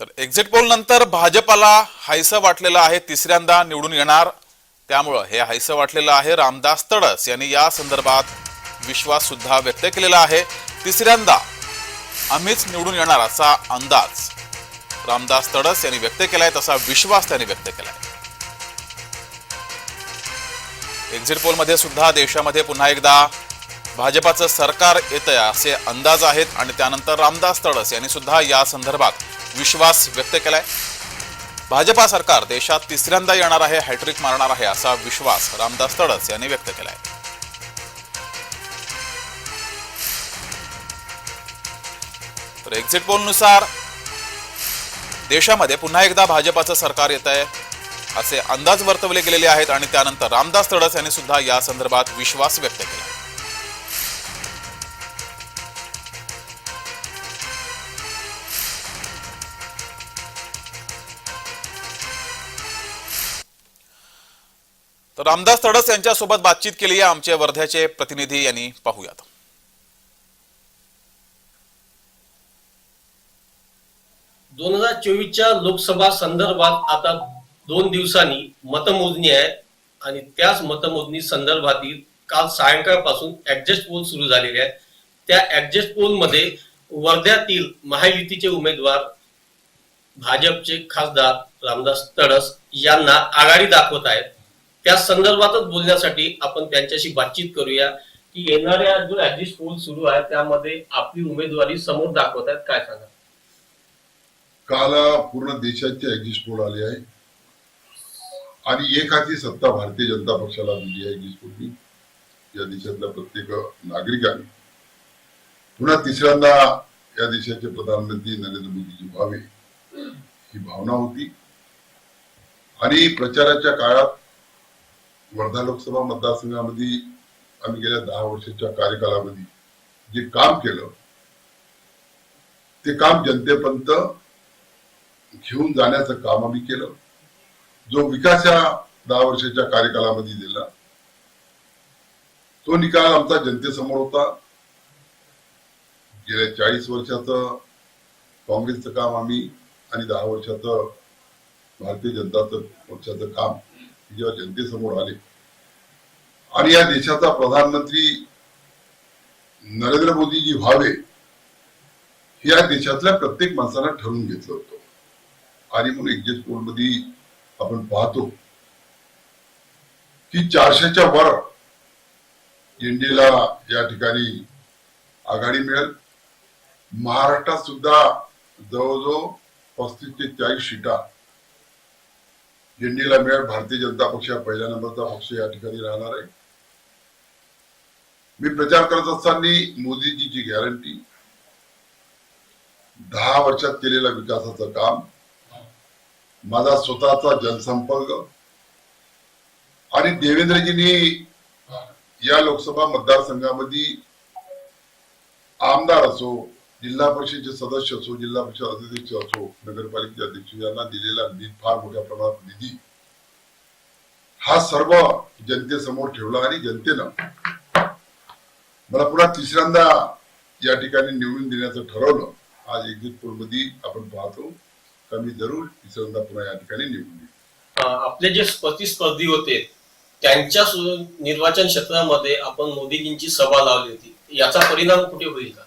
तर exit poll नंतर भाजपाला हायसं वाटलेलं आहे तिसऱ्यांदा निवडून येणार. त्यामुळं हे हायसं वाटलेलं आहे. रामदास तडस यांनी या संदर्भात विश्वास सुद्धा व्यक्त केलेला आहे. तिसऱ्यांदा आम्हीच निवडून येणार असा अंदाज रामदास तडस यांनी व्यक्त केलाय तसा विश्वास त्यांनी व्यक्त केलाय. एक्झिट पोलमध्ये सुद्धा देशामध्ये पुन्हा एकदा भाजपाचं सरकार येतंय असे अंदाज आहेत आणि त्यानंतर रामदास तडस यांनी सुद्धा या संदर्भात विश्वास व्यक्त केलाय. भाजपा सरकार देशात तिसऱ्यांदा येणार आहे हॅट्रिक मारणार आहे असा विश्वास रामदास तडस यांनी व्यक्त केलाय. तर एक्झिट पोलनुसार देशामध्ये पुन्हा एकदा भाजपाचं सरकार येत आहे असे अंदाज वर्तवले गेलेले आहेत आणि त्यानंतर रामदास तडस यांनी सुद्धा या संदर्भात विश्वास व्यक्त केला तर रामदास तडस यांच्यासोबत बातचीत केली आहे आमचे वर्ध्याचे प्रतिनिधी यांनी. पाहूयात. दोन हजार चोवीसच्या लोकसभा संदर्भात आता दोन दिवसांनी मतमोजणी आहे आणि त्याच मतमोजणी संदर्भातील काल सायंकाळपासून ऍडजस्ट पोल सुरू झालेले आहेत. त्या ऍडजस्ट पोलमध्ये वर्ध्यातील महायुतीचे उमेदवार भाजपचे खासदार रामदास तडस यांना आघाडी दाखवत आहेत. त्या संदर्भातच बोलण्यासाठी आपण त्यांच्याशी बातचीत करूया की येणाऱ्या जो ऍडजस्ट पोल सुरू आहे त्यामध्ये आपली उमेदवारी समोर दाखवत आहेत काय सांगा? काल पूर्ण देशाची एक्झिस्ट पोल आली आहे. आणि एक हाती सत्ता भारतीय जनता पक्षाला दिली आहे एक्झिस्ट पोलनी. या देशातल्या प्रत्येक नागरिकाने. पुन्हा तिसऱ्यांदा या देशाचे प्रधानमंत्री नरेंद्र मोदीजी व्हावे ही भावना होती. आणि प्रचाराच्या काळात वर्धा लोकसभा मतदारसंघामध्ये आम्ही गेल्या दहा वर्षाच्या कार्यकालामध्ये जे काम केलं ते काम जनतेपर्यंत घेऊन जाण्याचं काम आम्ही केलं. जो विकास या दहा वर्षाच्या कार्यकालामध्ये दिला तो निकाल आमचा जनतेसमोर होता. गेल्या चाळीस वर्षाचं काँग्रेसचं काम आम्ही आणि दहा वर्षाचं भारतीय जनता पक्षाचं काम जेव्हा जनतेसमोर आले. आणि या देशाचा प्रधानमंत्री नरेंद्र मोदीजी व्हावे हे या देशातल्या प्रत्येक माणसानं ठरवून घेतलं होतं. आणि म्हणून एक्झिट पोलमध्ये आपण पाहतो की चारशेच्या वर एनडीला या ठिकाणी आघाडी मिळेल. महाराष्ट्रात सुद्धा जवळजवळ पस्तीस ते चाळीस सीटा दिंडीला मिळेल. भारतीय जनता पक्ष हा पहिल्या नंबरचा पक्ष या ठिकाणी राहणार आहे. मी प्रचार करत असताना मोदीजीची गॅरंटी दहा वर्षात केलेलं विकासाचं काम माझा स्वतःचा जनसंपर्क आणि देवेंद्रजींनी या लोकसभा मतदारसंघामध्ये आमदार असो जिल्हा परिषदेचे सदस्य असो जिल्हा परिषद अध्यक्ष असो नगरपालिकेचे अध्यक्ष यांना दिलेला निधी फार मोठ्या प्रमाणात निधी हा सर्व जनतेसमोर ठेवला आणि जनतेनं मला पुन्हा तिसऱ्यांदा या ठिकाणी निवडून देण्याचं ठरवलं. आज एक्झिट पोलमध्ये आपण पाहतो. का मी जरूर तिसऱ्यांदा पुन्हा या ठिकाणी निवडून देईन आपले जे प्रतिस्पर्धी होते त्यांच्या निर्वाचन क्षेत्रामध्ये आपण मोदीजींची सभा लावली होती. याचा परिणाम कुठे होईल का?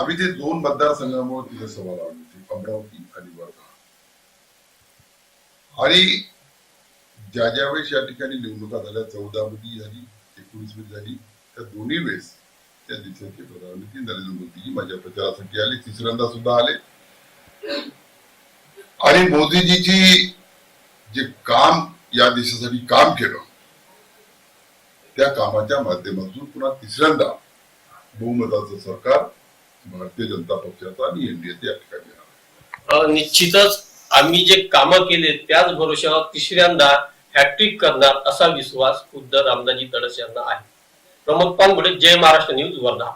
आम्ही ते दोन मतदारसंघामुळे तिथे सभा लावली होती अमरावती आणि वर्धा. आणि ज्या ज्या वेळेस या ठिकाणी निवडणुका झाल्या चौदा मध्ये झाली एकोणीसमध्ये झाली त्या दोन्ही वेळेस त्या देशाचे प्रधानमंत्री नरेंद्र मोदीजी माझ्या प्रचारासाठी आले तिसऱ्यांदा सुद्धा आले. आणि मोदीजीची जे काम या देशासाठी काम केलं त्या कामाच्या माध्यमातून पुन्हा तिसऱ्यांदा बहुमताचं सरकार भारतीय जनता पक्षाचा आणि एनडीएचे या ठिकाणी निश्चितच आम्ही जे कामं केले त्याच भरोश्यावर तिसऱ्यांदा हॅट्रिक करणार असा विश्वास खुद्द रामदाजी तडस यांना आहे. प्रमोद पानगुडे जय महाराष्ट्र न्यूज वर्धा.